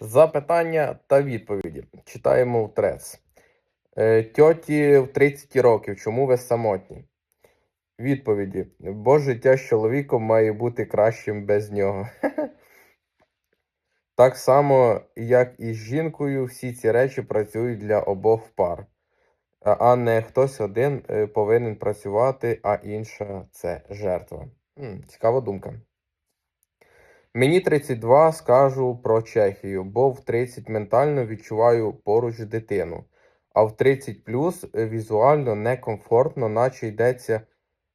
Запитання та відповіді. Читаємо в трец. Е, Тьоті в 30 років. Чому ви самотні? Відповіді. Бо життя з чоловіком має бути кращим без нього. Так само, як і з жінкою, всі ці речі працюють для обох пар. А- не хтось один е, повинен працювати, а інша це жертва. Цікава думка. Мені 32, скажу про Чехію, бо в 30 ментально відчуваю поруч дитину, а в 30 плюс візуально некомфортно, наче йдеться,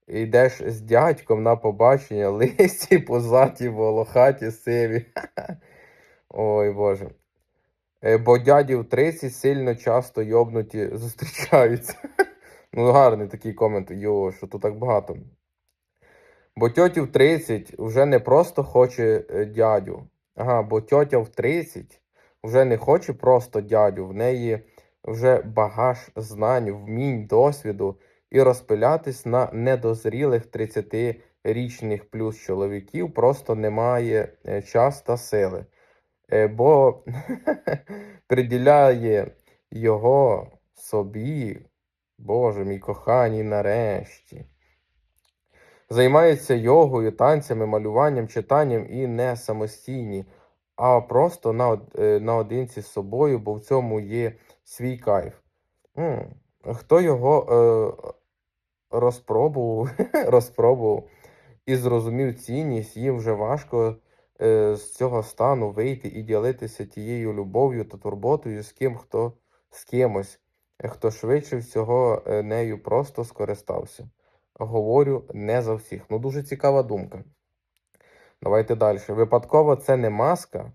йдеш з дядьком на побачення, лисі, позаті, волохаті, сиві. Ой Боже. Е, Бо дяді в 30 сильно часто йобнуті зустрічаються. Ну, гарний такий комент. Йо, що тут так багато. Бо тьоті в 30 вже не просто хоче е, дядю. Ага, бо тьотя в 30 вже не хоче просто дядю. В неї вже багаж знань, вмінь, досвіду і розпилятись на недозрілих 30-річних плюс чоловіків просто немає е, час та сили. Е, Бо приділяє його собі, Боже мій коханій, нарешті. Займаються йогою, танцями, малюванням, читанням і не самостійні, а просто е, наодинці з собою, бо в цьому є свій кайф. Хто його е, розпробував, розпробував і зрозумів цінність, їм вже важко е, з цього стану вийти і ділитися тією любов'ю та турботою з ким хто з кимось, хто швидше всього нею просто скористався. Говорю не за всіх. Ну, дуже цікава думка. Давайте далі. Випадково це не маска,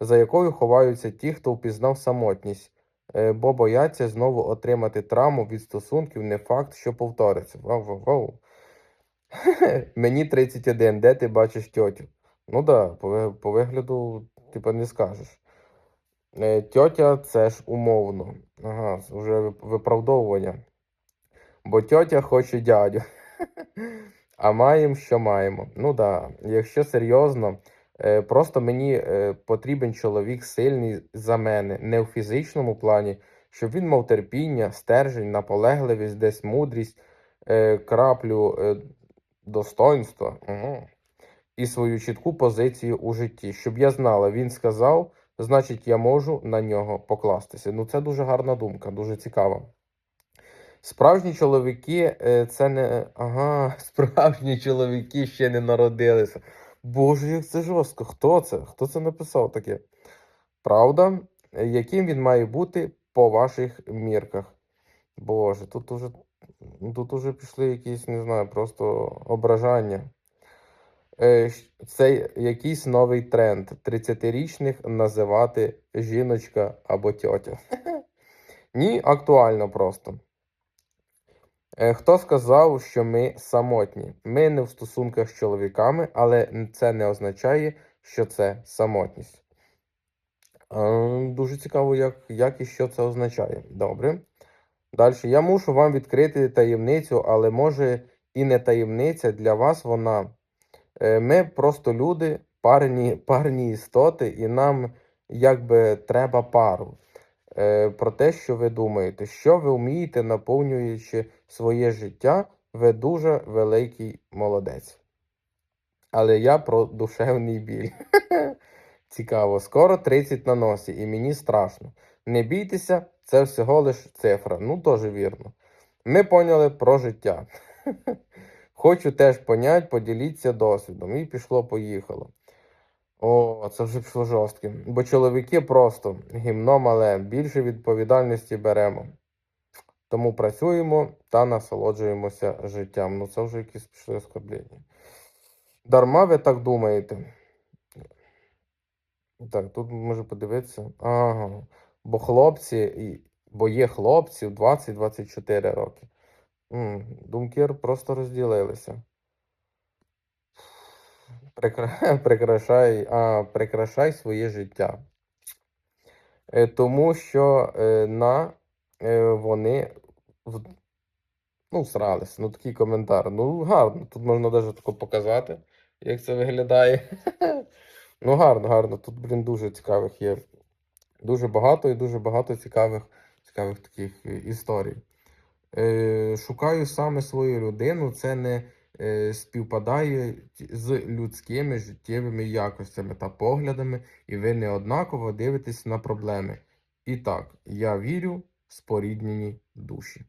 за якою ховаються ті, хто впізнав самотність, е, бо бояться знову отримати травму від стосунків, не факт, що повториться. Вау, вау, вау. Мені 31, де ти бачиш тьотю? Ну да, по, вигляду, типа, не скажеш. Е, Тьотя це ж умовно. Ага, вже виправдовування. Бо тьотя хоче дядю. А маємо, що маємо. Ну да, якщо серйозно, е, просто мені е, потрібен чоловік сильний за мене, не в фізичному плані, щоб він мав терпіння, стержень, наполегливість, десь мудрість, е, краплю достоинства угу. і свою чітку позицію у житті. Щоб я знала, він сказав, значить, я можу на нього покластися. Ну, це дуже гарна думка, дуже цікава. Справжні чоловіки е, це не. Ага, справжні чоловіки ще не народилися. Боже, як це жорстко. Хто це? Хто це написав таке? Правда? Е, Яким він має бути по ваших мірках? Боже, тут уже, тут уже пішли якісь, не знаю, просто ображання. Е, Це якийсь новий тренд 30-річних називати жіночка або тьотя. Ні, актуально просто. Е, Хто сказав, що ми самотні? Ми не в стосунках з чоловіками, але це не означає, що це самотність. Е, Дуже цікаво, як, як і що це означає. Добре. Далі. Я мушу вам відкрити таємницю, але може і не таємниця для вас вона. Е, Ми просто люди, парні, парні істоти, і нам якби треба пару. Е, Про те, що ви думаєте, що ви вмієте, наповнюючи своє життя, ви дуже великий молодець. Але я про душевний біль. Цікаво, скоро 30 на носі, і мені страшно. Не бійтеся, це всього лиш цифра. Ну, теж вірно. Ми поняли про життя. Хочу теж понять, поділіться досвідом. І пішло-поїхало. О, це вже пішло жорстко. Бо чоловіки просто гімно мале, більше відповідальності беремо. Тому працюємо та насолоджуємося життям. Ну це вже якісь пішли оскорблення. Дарма ви так думаєте. Так, тут можу подивитися. Ага. Бо хлопці, бо є хлопці в 20-24 роки. М, Думки просто розділилися. Прикра... Прикрашай, а, прикрашай своє життя. Е, Тому що е, на е, вони ну, срались. Ну, такий коментар. Ну, гарно. Тут можна навіть тако показати, як це виглядає. Ну, гарно, гарно. Тут, блін, дуже цікавих є Дуже багато і дуже багато цікавих, цікавих таких історій. Шукаю саме свою людину, це не співпадає з людськими життєвими якостями та поглядами, і ви неоднаково дивитесь на проблеми. І так, я вірю в споріднені душі.